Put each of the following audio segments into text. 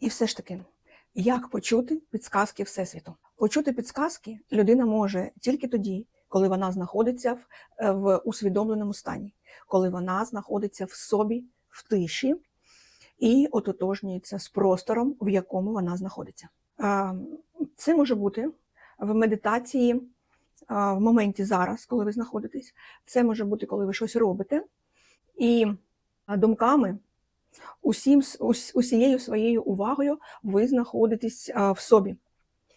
І все ж таки, як почути підсказки Всесвіту? Почути підсказки людина може тільки тоді, коли вона знаходиться в, е, в усвідомленому стані, коли вона знаходиться в собі, в тиші і ототожнюється з простором, в якому вона знаходиться. Це може бути в медитації в моменті зараз, коли ви знаходитесь. Це може бути, коли ви щось робите, і думками, усім, ус- усією своєю увагою ви знаходитесь в собі.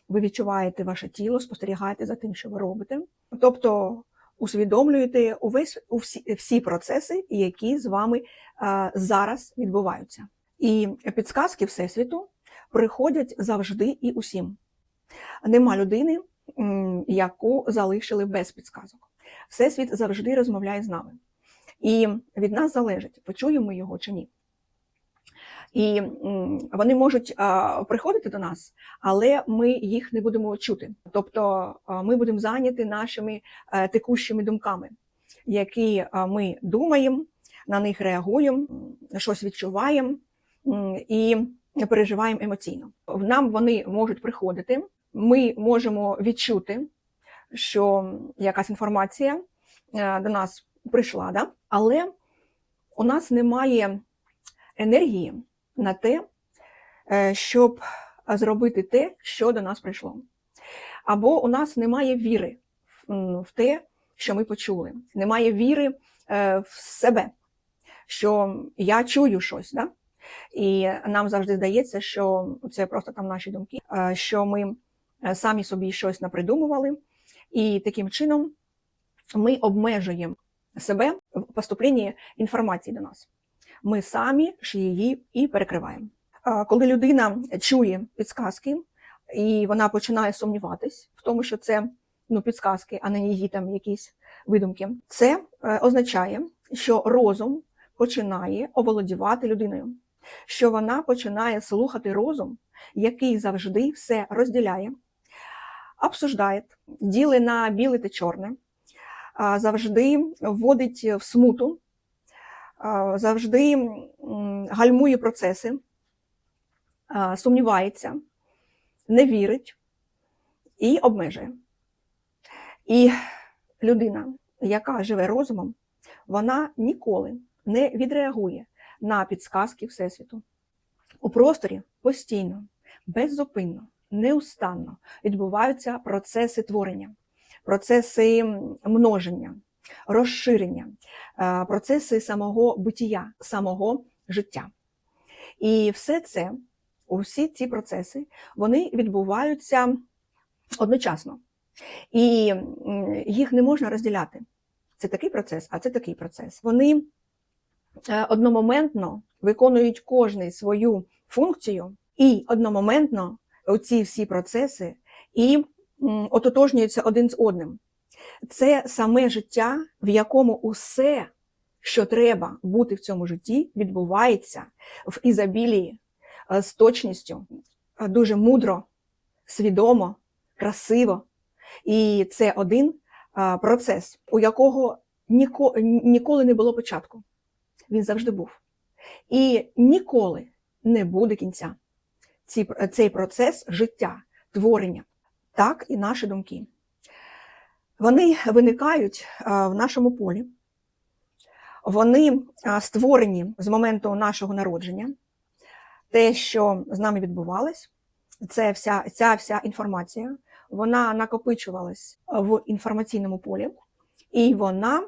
Ви відчуваєте ваше тіло, спостерігаєте за тим, що ви робите. Тобто усвідомлюєте увесь у всі, всі процеси, які з вами а, зараз відбуваються. І підсказки Всесвіту приходять завжди і усім. Нема людини, яку залишили без підсказок. Всесвіт завжди розмовляє з нами. І від нас залежить, почуємо його чи ні. І вони можуть приходити до нас, але ми їх не будемо чути. Тобто ми будемо зайняті нашими е, текущими думками, які ми думаємо, на них реагуємо, щось відчуваємо і переживаємо емоційно. Нам вони можуть приходити. Ми можемо відчути, що якась інформація е, до нас прийшла, да? але у нас немає енергії на те, е, щоб зробити те, що до нас прийшло. Або у нас немає віри в те, що ми почули, немає віри е, в себе, що я чую щось. Да? І нам завжди здається, що це просто там наші думки, е, що ми самі собі щось напридумували, і таким чином ми обмежуємо себе в поступленні інформації до нас. Ми самі ж її і перекриваємо. Коли людина чує підсказки, і вона починає сумніватись в тому, що це ну, підсказки, а не її там якісь видумки, це е, означає, що розум починає оволодівати людиною, що вона починає слухати розум, який завжди все розділяє, обсуждає, діли на біле та чорне, завжди вводить в смуту, завжди гальмує процеси, сумнівається, не вірить і обмежує. І людина, яка живе розумом, вона ніколи не відреагує на підсказки Всесвіту. У просторі постійно, беззупинно, неустанно відбуваються процеси творення, процеси множення, розширення, е, процеси самого битія, самого життя. І все це, усі ці процеси, вони відбуваються одночасно. І їх не можна розділяти. Це такий процес, а це такий процес. Вони е, одномоментно виконують кожний свою функцію, і одномоментно оці всі процеси і ототожнюються один з одним. Це саме життя, в якому усе, що треба бути в цьому житті, відбувається в ізобілії е, з точністю, е, дуже мудро, свідомо, красиво. І це один процес, у якого ніко, ніколи не було початку. Він завжди був. І ніколи не буде кінця. Цей процес життя, творення, так і наші думки. Вони виникають в нашому полі. Вони створені з моменту нашого народження. Те, що з нами відбувалось, це вся, ця вся інформація, вона накопичувалась в інформаційному полі, і вона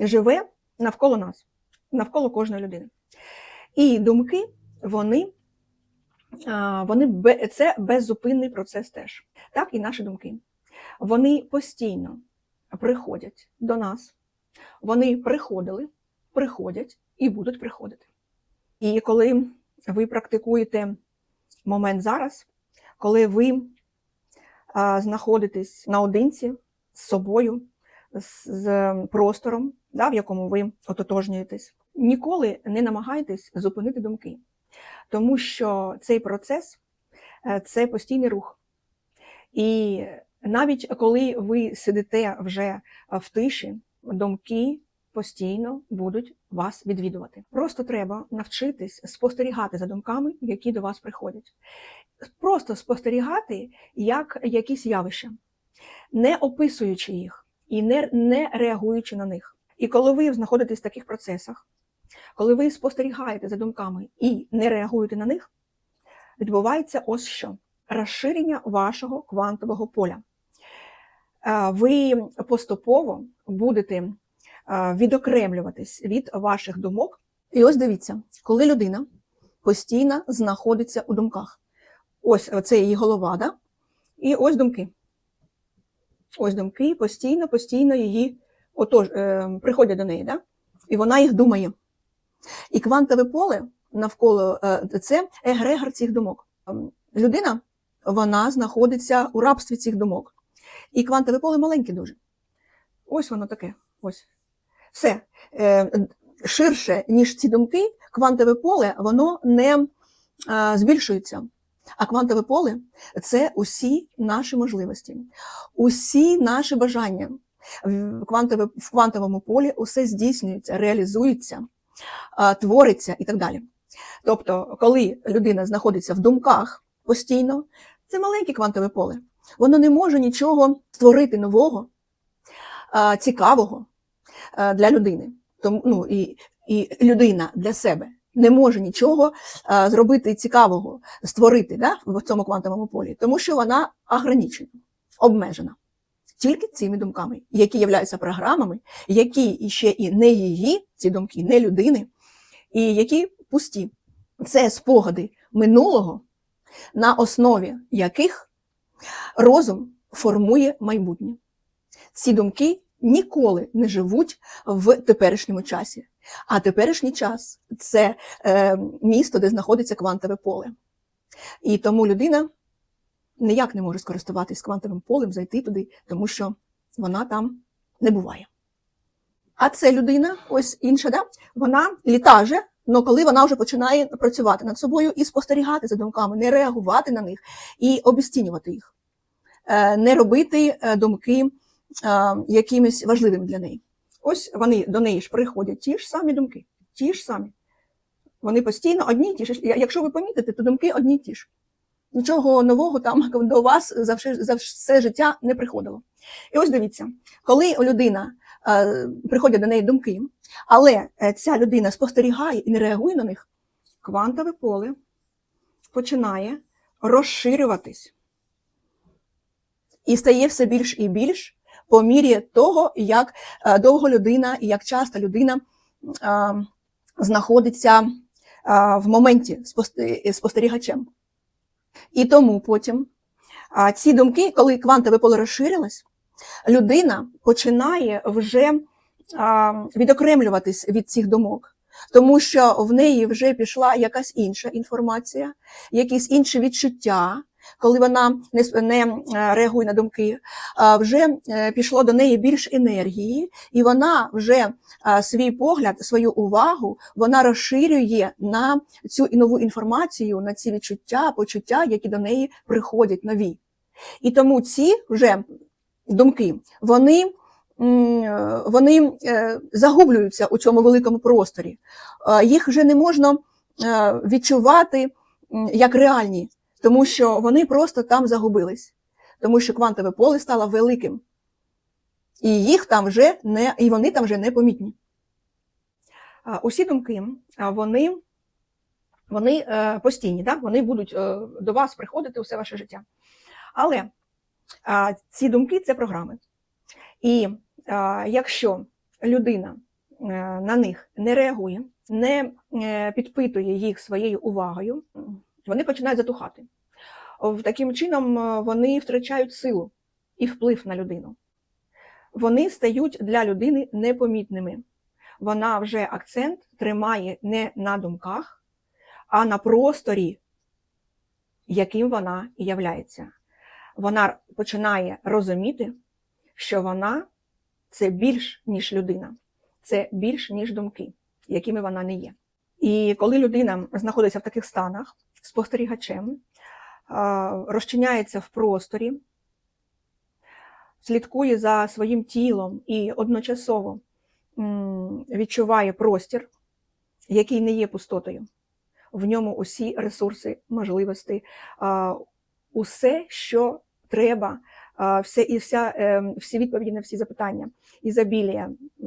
живе навколо нас, навколо кожної людини. І думки, вони, вони це беззупинний процес теж. Так і наші думки. Вони постійно приходять до нас, вони приходили, приходять і будуть приходити. І коли ви практикуєте момент зараз, коли ви знаходитесь наодинці з собою, з, з простором, да, в якому ви ототожнюєтесь, ніколи не намагайтесь зупинити думки, тому що цей процес е, це постійний рух. І навіть коли ви сидите вже в тиші, думки постійно будуть вас відвідувати. Просто треба навчитись спостерігати за думками, які до вас приходять. Просто спостерігати як якісь явища, не описуючи їх і не, не реагуючи на них. І коли ви знаходитесь в таких процесах, коли ви спостерігаєте за думками і не реагуєте на них, відбувається ось що: розширення вашого квантового поля. Е, Ви поступово будете е, відокремлюватись від ваших думок. І ось дивіться, коли людина постійно знаходиться у думках. Ось це її голова, да? і ось думки. Ось думки постійно, постійно її отож, е, приходять до неї, да? і вона їх думає. І квантове поле навколо це егрегор цих думок. Ем, Людина вона знаходиться у рабстві цих думок. І квантове поле маленьке дуже. Ось воно таке. Ось. Все. Е, Ширше, ніж ці думки, квантове поле воно не е, збільшується. А квантове поле це усі наші можливості, усі наші бажання. В квантове- в квантовому полі усе здійснюється, реалізується, а, твориться і так далі. Тобто, коли людина знаходиться в думках постійно, це маленьке квантове поле. Воно не може нічого створити нового, цікавого для людини. Тому, ну, і, і людина для себе не може нічого зробити цікавого, створити да, в цьому квантовому полі, тому що вона ограничена, обмежена тільки цими думками, які являються програмами, які іще і не її, ці думки, не людини, і які пусті. Це спогади минулого, на основі яких розум формує майбутнє. Ці думки ніколи не живуть в теперішньому часі. А теперішній час це е, місто, де знаходиться квантове поле. І тому людина ніяк не може скористуватись квантовим полем, зайти туди, тому що вона там не буває. А це людина, ось інша, да? вона літаже, але коли вона вже починає працювати над собою і спостерігати за думками, не реагувати на них і обіцінювати їх, Е, не робити е, думки е, якимись важливими для неї. Ось вони до неї ж приходять ті ж самі думки, ті ж самі. Вони постійно одні й ті ж. Якщо ви помітите, то думки одні й ті ж. Нічого нового там до вас за все, за все життя не приходило. І ось дивіться, коли людина приходять до неї думки, але е, ця людина спостерігає і не реагує на них, квантове поле починає розширюватись. І стає все більш і більш по мірі того, як е, довго людина і як часто людина е, знаходиться е, в моменті спостерігачем. І тому потім ці думки, коли квантове поле розширилось, людина починає вже відокремлюватись від цих думок, тому що в неї вже пішла якась інша інформація, якісь інші відчуття. Коли вона не, не е, реагує на думки, вже е, пішло до неї більш енергії, і вона вже свій погляд, свою увагу вона розширює на цю нову інформацію, на ці відчуття, почуття, які до неї приходять нові. І тому ці вже думки, вони, вони е, загублюються у цьому великому просторі. Е, Їх вже не можна е, відчувати як реальні, тому що вони просто там загубились, тому що квантове поле стало великим. І їх там вже не, і вони там вже не помітні. Усі думки, вони, вони постійні, да? вони будуть до вас приходити усе ваше життя. Але а, ці думки це програми. І а, якщо людина е, на них не реагує, не е, підпитує їх своєю увагою, вони починають затухати. Таким чином е, вони втрачають силу і вплив на людину. Вони стають для людини непомітними. Вона вже акцент тримає не на думках, а на просторі, яким вона і являється. Вона починає розуміти, що вона це більш ніж людина, це більш ніж думки, якими вона не є. І коли людина знаходиться в таких станах спостерігачем, розчиняється в просторі, слідкує за своїм тілом і одночасово відчуває простір, який не є пустотою. В ньому усі ресурси, можливості, усе, що треба, все і вся, е, всі відповіді на всі запитання, ізобілія, е,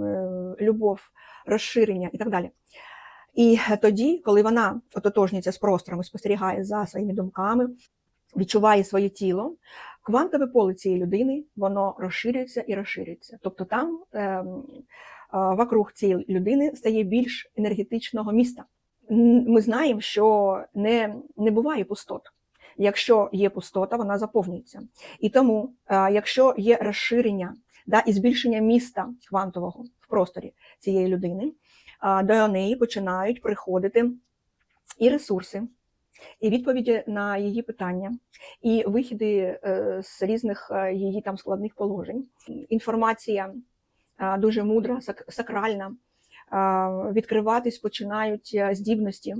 любов, розширення і так далі. І тоді, коли вона ототожнюється з простором і спостерігає за своїми думками, відчуває своє тіло, квантове поле цієї людини воно розширюється і розширюється. Тобто там ем, вокруг цієї людини стає більш енергетичного міста. Ми знаємо, що не, не буває пустот. Якщо є пустота, вона заповнюється. І тому, якщо є розширення да, і збільшення міста квантового в просторі цієї людини, до неї починають приходити і ресурси, і відповіді на її питання, і вихіди е, з різних е, її там складних положень. Інформація е, дуже мудра, сакральна, е, відкриватись починають е, здібності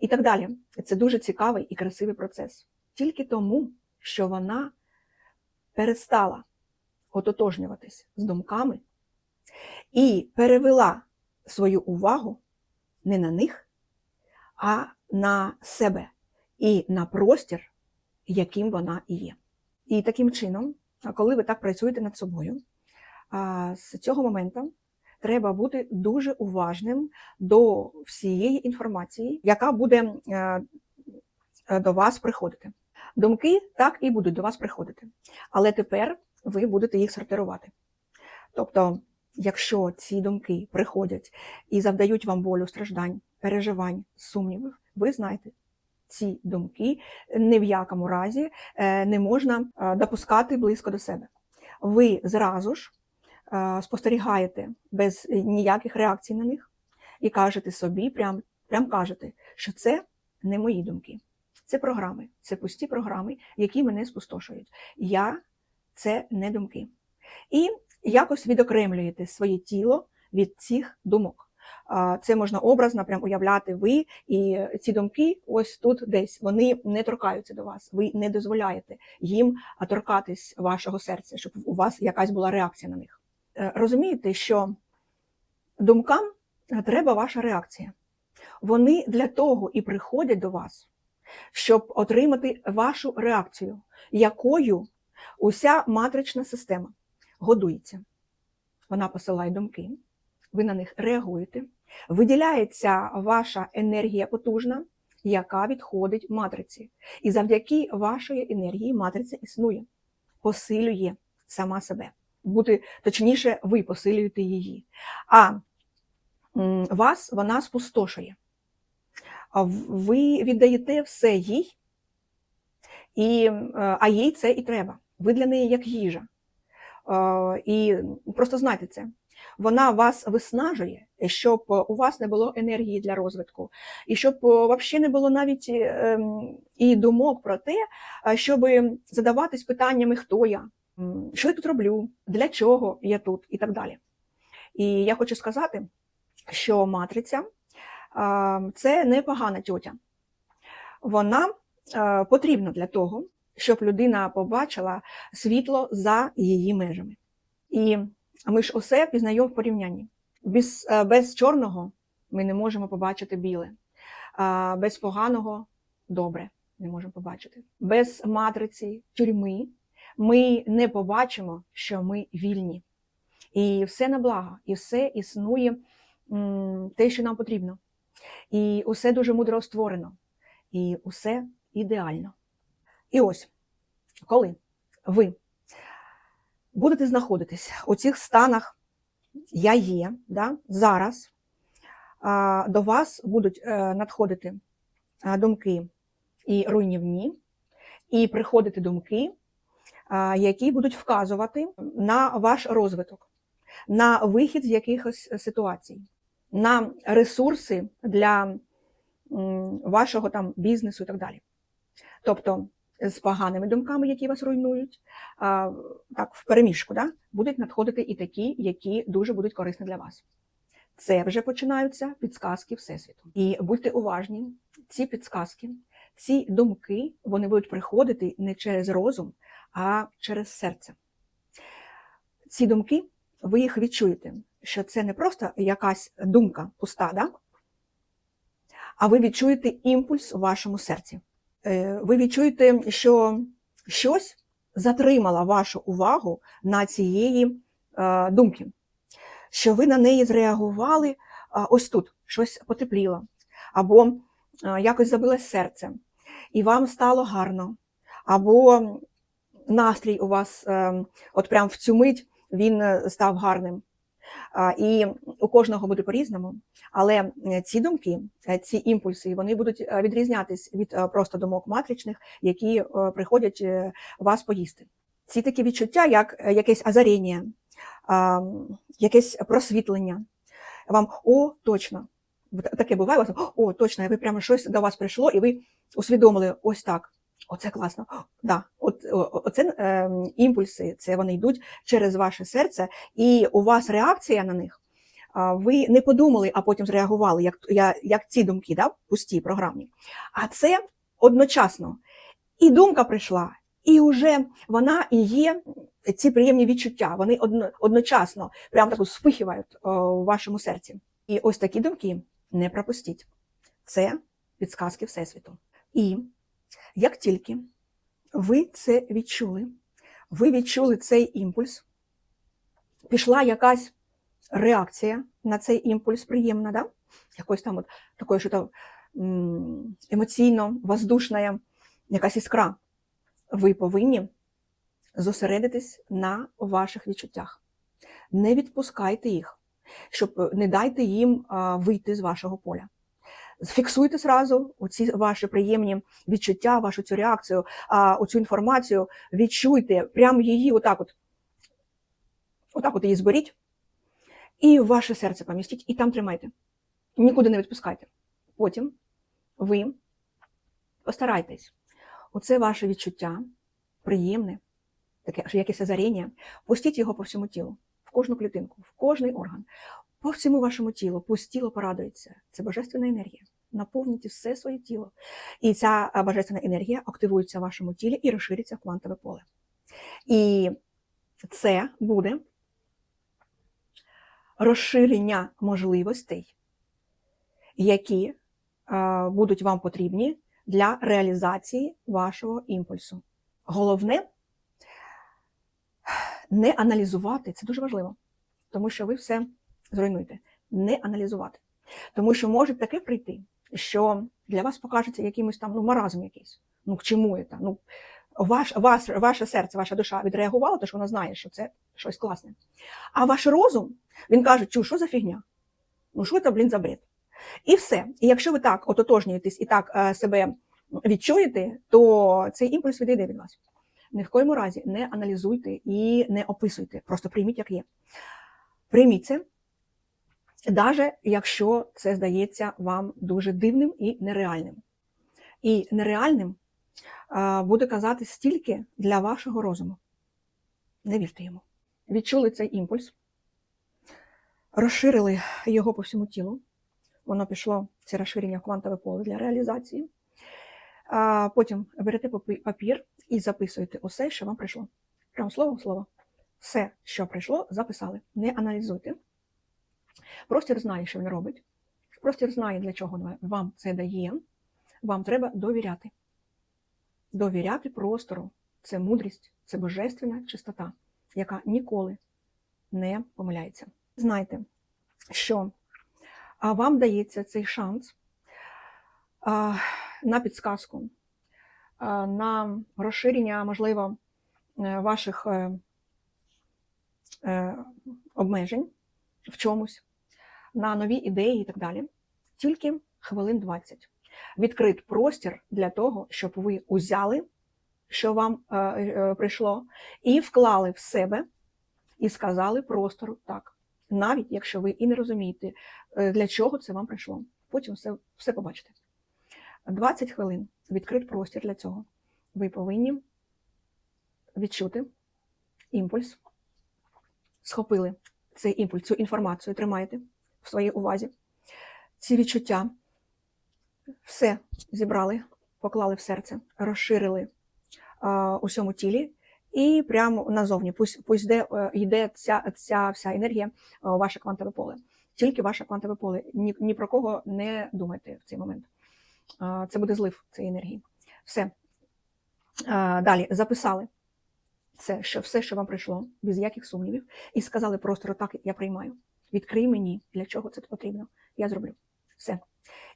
і так далі. Це дуже цікавий і красивий процес. Тільки тому, що вона перестала ототожнюватись з думками і перевела свою увагу не на них, а на себе і на простір, яким вона і є. І таким чином, коли ви так працюєте над собою, з цього моменту треба бути дуже уважним до всієї інформації, яка буде е, е, до вас приходити. Думки так і будуть до вас приходити, але тепер ви будете їх сортирувати. Тобто, якщо ці думки приходять і завдають вам болю, страждань, переживань, сумнівів, ви знаєте, ці думки ні в якому разі е, не можна допускати близько до себе. Ви зразу ж спостерігаєте без ніяких реакцій на них і кажете собі, прям, прям кажете, що це не мої думки. Це програми, це пусті програми, які мене спустошують. Я це не думки. І якось відокремлюєте своє тіло від цих думок. Це можна образно прям уявляти ви, і ці думки ось тут десь вони не торкаються до вас. Ви не дозволяєте їм торкатись вашого серця, щоб у вас якась була реакція на них. Е, Розумієте, що думкам треба ваша реакція. Вони для того і приходять до вас, щоб отримати вашу реакцію, якою уся матрична система годується. Вона посилає думки, ви на них реагуєте, виділяється ваша енергія потужна, яка відходить матриці. І завдяки вашої енергії матриця існує, посилює сама себе. Бути точніше, ви посилюєте її. А вас вона спустошує. Ви віддаєте все їй, і, е, а їй це і треба. Ви для неї як їжа. Е, І просто знайте це. Вона вас виснажує, щоб у вас не було енергії для розвитку, і щоб взагалі не було навіть ем, і думок про те, е, щоб задаватись питаннями, хто я, що я тут роблю, для чого я тут, і так далі. І я хочу сказати, що матриця це не погана тьотя. Вона потрібна для того, щоб людина побачила світло за її межами. І ми ж усе пізнаємо в порівнянні. Без, без чорного ми не можемо побачити біле, без поганого добре не можемо побачити. Без матриці тюрми ми не побачимо, що ми вільні. І все на благо, і все існує те, що нам потрібно. І усе дуже мудро створено, і усе ідеально. І ось, коли ви будете знаходитись у цих станах я є, да, зараз до вас будуть е, надходити думки і руйнівні, і приходити думки, які будуть вказувати на ваш розвиток, на вихід з якихось ситуацій, на ресурси для вашого там бізнесу і так далі. Тобто з поганими думками, які вас руйнують, так, в переміжку, да, будуть надходити і такі, які дуже будуть корисні для вас. Це вже починаються підсказки Всесвіту. І будьте уважні, ці підсказки, ці думки, вони будуть приходити не через розум, а через серце. Ці думки, ви їх відчуєте. що це не просто якась думка пуста, да? а ви відчуєте імпульс у вашому серці. Е, Ви відчуєте, що щось затримало вашу увагу на цієї е, думки, що ви на неї зреагували ось тут, щось потепліло, або е, якось забилось серце, і вам стало гарно, або настрій у вас е, от прям в цю мить він е, став гарним. І у кожного буде по-різному, але ці думки, е, ці імпульси, вони будуть е, відрізнятись від просто думок матричних, які приходять вас поїсти. Ці такі відчуття, як якесь азаріння, якесь просвітлення. Вам о, точно. Таке буває о, точно, ви прямо щось до вас прийшло, і ви усвідомили ось так. Оце класно. Да, от, оце е, імпульси, це вони йдуть через ваше серце, і у вас реакція на них. Ви не подумали, а потім зреагували, як, я- як ці думки, да, пусті, програмні. А це одночасно. І думка прийшла, і вже вона і є ці приємні відчуття. Вони одно, одночасно прям так спихивають о, у вашому серці. І ось такі думки не пропустіть. Це підсказки Всесвіту. І як тільки ви це відчули, ви відчули цей імпульс, пішла якась реакція на цей імпульс приємна, да? якось там от такої, що там емоційно, воздушна, якась іскра. Ви повинні зосередитись на ваших відчуттях. Не відпускайте їх, щоб не дайте їм вийти з вашого поля. Фіксуйте зразу оці ваші приємні відчуття, вашу цю реакцію, а, оцю інформацію, відчуйте, прямо її отак от, отак от її зберіть, і в ваше серце помістіть, і там тримайте. Нікуди не відпускайте. Потім ви постарайтесь, оце ваше відчуття приємне, таке якесь озаріння, пустіть його по всьому тілу, в кожну клітинку, в кожний орган, по всьому вашому тілу, пусть тіло порадується. Це божественна енергія. Наповніть все своє тіло. І ця божественна енергія активується в вашому тілі і розшириться в квантове поле. І це буде розширення можливостей, які будуть вам потрібні для реалізації вашого імпульсу. Головне не аналізувати, це дуже важливо, тому що ви все зруйнуєте. Не аналізувати. Тому що може таке прийти, що для вас покажеться якимось там ну, маразм якийсь. Ну, к чому це? Ну, ваш, вас, ваше серце, ваша душа відреагувала, тому що вона знає, що це щось класне. А ваш розум, він каже, чу, що за фігня? Ну, що це, блін, за бред? І все. І якщо ви так ототожнюєтесь і так е, себе відчуєте, то цей імпульс відійде від вас. Ні в коєму разі не аналізуйте і не описуйте. Просто прийміть, як є. Прийміть це, навіть якщо це здається вам дуже дивним і нереальним. І нереальним буде казати стільки для вашого розуму. Не вірте йому. Відчули цей імпульс, розширили його по всьому тілу. Воно пішло, це розширення в квантове поле для реалізації. Потім берете папір і записуєте усе, що вам прийшло. Прямо слово в слово. Все, що прийшло, записали. Не аналізуйте. Простір знає, що він робить. Простір знає, для чого вам це дає. Вам треба довіряти. Довіряти простору. Це мудрість, це божественна чистота, яка ніколи не помиляється. Знайте, що вам дається цей шанс на підсказку, на розширення, можливо, е, ваших е, е, обмежень в чомусь, на нові ідеї і так далі. Тільки хвилин 20. Відкрит простір для того, щоб ви узяли, що вам е, е, прийшло, і вклали в себе, і сказали простору так. Навіть якщо ви і не розумієте, е, для чого це вам прийшло. Потім все, все побачите. 20 хвилин відкрит простір для цього. Ви повинні відчути імпульс, схопили цей імпульс, цю інформацію тримаєте в своїй увазі. Ці відчуття все зібрали, поклали в серце, розширили а, у всьому тілі і прямо назовні. Пусть, пусть йде, е, йде ця, ця вся енергія е, у ваше квантове поле. Тільки ваше квантове поле. Ні, ні про кого не думайте в цей момент. Е, Це буде злив цієї енергії. Все. Е, Далі записали це, що все, що вам прийшло, без яких сумнівів, і сказали просто так, я приймаю. Відкрий мені, для чого це потрібно. Я зроблю. Все.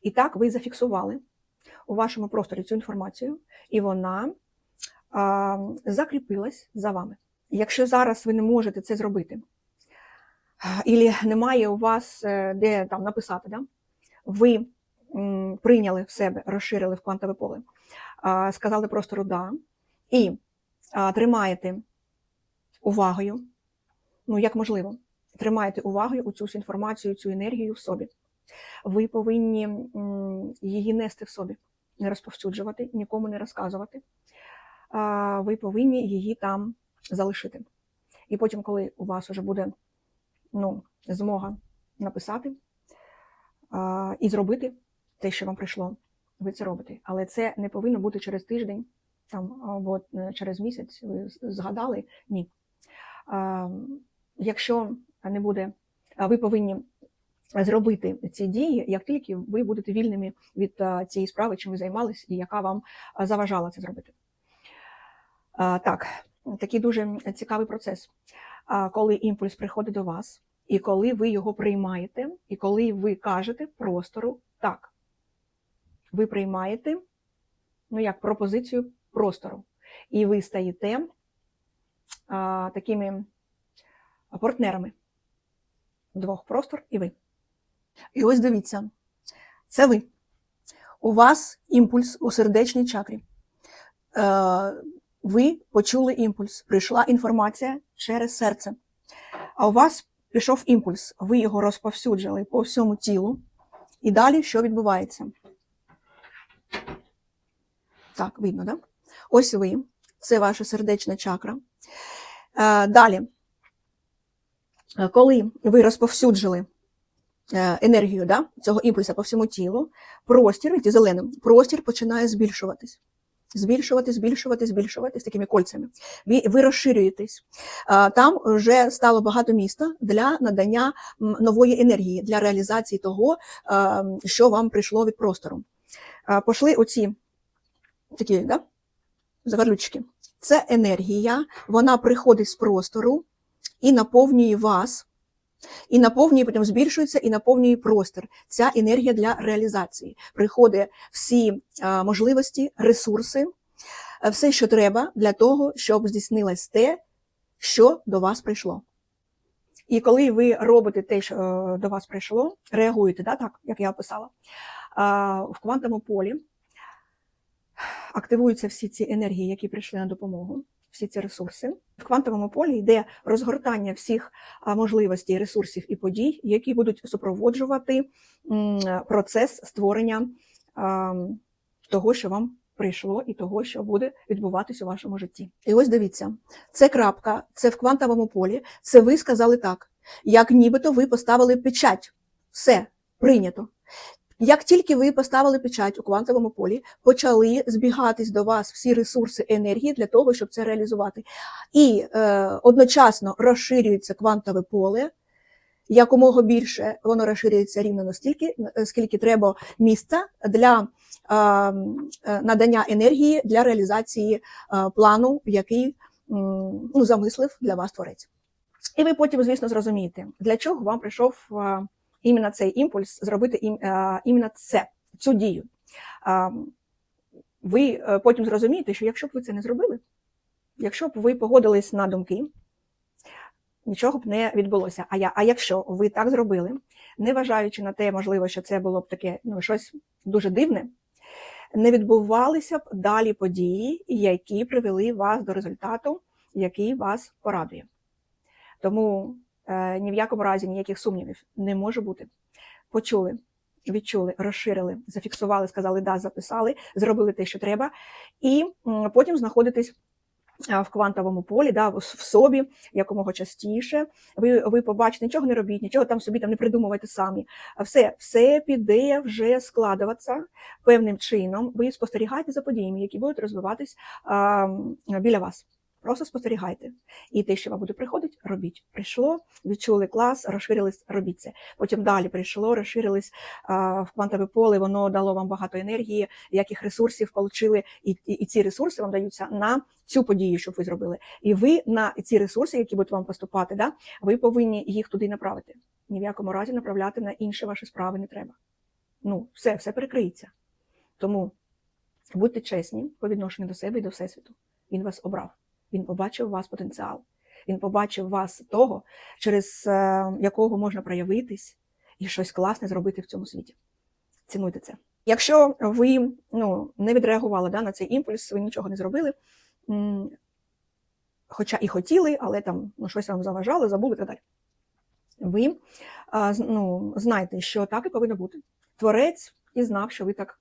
І так ви зафіксували у вашому просторі цю інформацію, і вона а, закріпилась за вами. Якщо зараз ви не можете це зробити, і немає у вас е, де там написати, да? ви м, прийняли в себе, розширили в квантове поле, а, сказали простору да, і а, тримаєте увагою, ну як можливо, тримаєте у цю інформацію, цю енергію в собі. Ви повинні її нести в собі, не розповсюджувати, нікому не розказувати. Ви повинні її там залишити. І потім, коли у вас вже буде ну, змога написати і зробити те, що вам прийшло, ви це робите. Але це не повинно бути через тиждень там, або е, через місяць. Ви згадали? Ні. Якщо не буде, ви повинні зробити ці дії, як тільки ви будете вільними від цієї справи, чим ви займались, і яка вам заважала це зробити. Так, такий дуже цікавий процес. Коли імпульс приходить до вас, і коли ви його приймаєте, і коли ви кажете простору так, ви приймаєте ну як пропозицію простору, і ви стаєте а, такими партнерами двох простор і ви. І ось дивіться, це ви. У вас імпульс у сердечній чакрі. Е, ви почули імпульс, прийшла інформація через серце. А у вас пішов імпульс, ви його розповсюджили по всьому тілу. І далі що відбувається? Так, видно, да? Ось ви, це ваша сердечна чакра. Е, Далі, коли ви розповсюджили е, енергію да, цього імпульсу по всьому тілу, простір, видите, зеленим, простір починає збільшуватись. Збільшувати, збільшувати, збільшувати з такими кольцями. Ви, ви розширюєтесь. Там вже стало багато міста для надання нової енергії, для реалізації того, що вам прийшло від простору. Пошли оці такі, да? заверлючки. Це енергія, вона приходить з простору і наповнює вас, і наповнює, потім збільшується і наповнює простір. Ця енергія для реалізації. Приходить всі можливості, ресурси, все, що треба для того, щоб здійснилось те, що до вас прийшло. І коли ви робите те, що е, до вас прийшло, реагуєте, да, так, як я описала, в квантовому полі активуються всі ці енергії, які прийшли на допомогу, всі ці ресурси. В квантовому полі йде розгортання всіх можливостей, ресурсів і подій, які будуть супроводжувати процес створення того, що вам прийшло, і того, що буде відбуватись у вашому житті. І ось дивіться, це крапка, це в квантовому полі, це ви сказали так, як нібито ви поставили печать. Все прийнято. Як тільки ви поставили печать у квантовому полі, почали збігатись до вас всі ресурси енергії для того, щоб це реалізувати. І е, одночасно розширюється квантове поле. Якомога більше воно розширюється рівно настільки, скільки треба місця для е, е, надання енергії для реалізації е, плану, який ну, замислив для вас творець. І ви потім, звісно, зрозумієте, для чого вам прийшов е, іменно цей імпульс зробити е, іменно це, цю дію. Ви е, потім зрозумієте, що якщо б ви це не зробили, якщо б ви погодились на думки, нічого б не відбулося. А я, а якщо ви так зробили, не вважаючи на те, можливо, що це було б таке ну, щось дуже дивне, не відбувалися б далі події, які привели вас до результату, який вас порадує. Тому ні в якому разі ніяких сумнівів не може бути. Почули, відчули, розширили, зафіксували, сказали да, записали, зробили те, що треба, і потім знаходитесь а, в квантовому полі, да, в собі якомога частіше. Ви, ви побачите, нічого не робіть, нічого там собі там не придумувайте самі. Все, все піде вже складуватися певним чином. Ви спостерігаєте за подіями, які будуть розвиватись а, біля вас. Просто спостерігайте. І те, що вам буде приходити, робіть. Прийшло, відчули клас, розширились, робіть це. Потім далі прийшло, розширились а, в квантове поле, воно дало вам багато енергії, яких ресурсів отримали, і, і, і ці ресурси вам даються на цю подію, щоб ви зробили. І ви на ці ресурси, які будуть вам поступати, да, ви повинні їх туди направити. Ні в якому разі направляти на інші ваші справи не треба. Ну, все, все перекриється. Тому будьте чесні по відношенню до себе і до Всесвіту. Він вас обрав. Він побачив у вас потенціал. Він побачив вас того, через е, якого можна проявитись і щось класне зробити в цьому світі. Цінуйте це. Якщо ви ну, не відреагували да, на цей імпульс, ви нічого не зробили, хоча і хотіли, але там ну, щось вам заважало, забули і так далі. Ви ну, знаєте, що так і повинно бути. Творець і знав, що ви так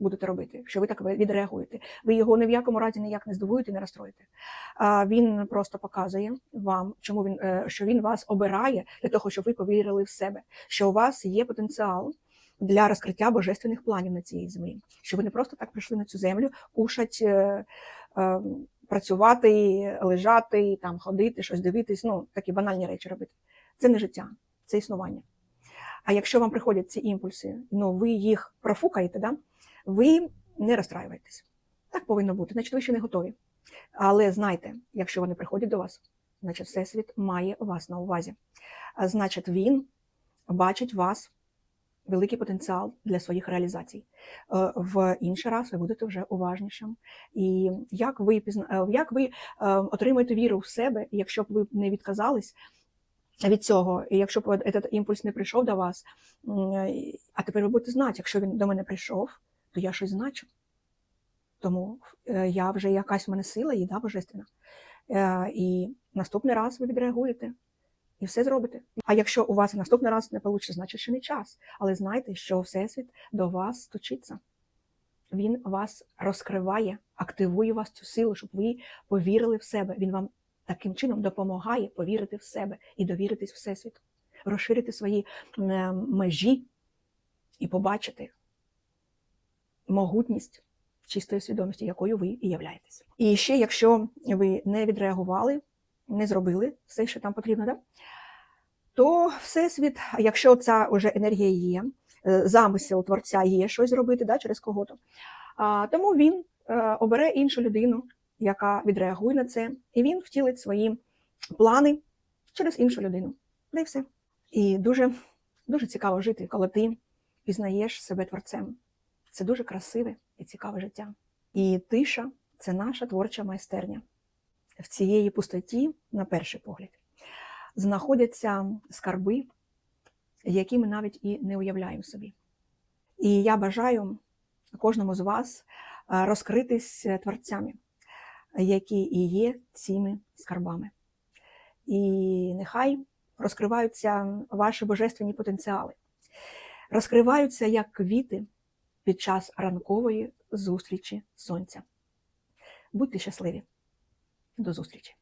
будете робити, що ви так відреагуєте. Ви його ні в якому разі ніяк не здивуєте, не розстроїте. А він просто показує вам, чому він е, що він вас обирає для того, щоб ви повірили в себе, що у вас є потенціал для розкриття божественних планів на цій землі. Що ви не просто так прийшли на цю землю, кушать, е, е, працювати, лежати, там ходити, щось дивитись, ну такі банальні речі робити. Це не життя, це існування. А якщо вам приходять ці імпульси, ну ви їх профукаєте, да? Ви не розстраюєтесь. Так повинно бути, значить, ви ще не готові. Але знайте, якщо вони приходять до вас, значить, Всесвіт має вас на увазі. А Значить, він бачить вас великий потенціал для своїх реалізацій. Е, В інший раз ви будете вже уважнішим. І як ви е, як ви е, отримаєте віру в себе, якщо б ви не відказались від цього, і якщо б цей імпульс не прийшов до вас, а тепер ви будете знати, якщо він до мене прийшов, то я щось значу. Тому е, я вже якась в мене сила є, да, божественна. Е, І наступний раз ви відреагуєте і все зробите. А якщо у вас наступний раз не вийде, значить ще не час. Але знайте, що Всесвіт до вас стучиться. Він вас розкриває, активує вас цю силу, щоб ви повірили в себе. Він вам таким чином допомагає повірити в себе і довіритись Всесвіту, розширити свої е, межі і побачити могутність чистої свідомості, якою ви і являєтесь. І ще, якщо ви не відреагували, не зробили все, що там потрібно, да? то всесвіт, якщо ця вже енергія є, е, замисел творця є щось зробити да, через кого-то, тому він е, обере іншу людину, яка відреагує на це, і він втілить свої плани через іншу людину. Да і все. І дуже, дуже цікаво жити, коли ти пізнаєш себе творцем. Це дуже красиве і цікаве життя. І тиша це наша творча майстерня. В цієї пустоті, на перший погляд, знаходяться скарби, які ми навіть і не уявляємо собі. І я бажаю кожному з вас е, розкритись творцями, які і є цими скарбами. І нехай розкриваються ваші божественні потенціали, розкриваються як квіти під час ранкової зустрічі сонця. Будьте щасливі! До зустрічі!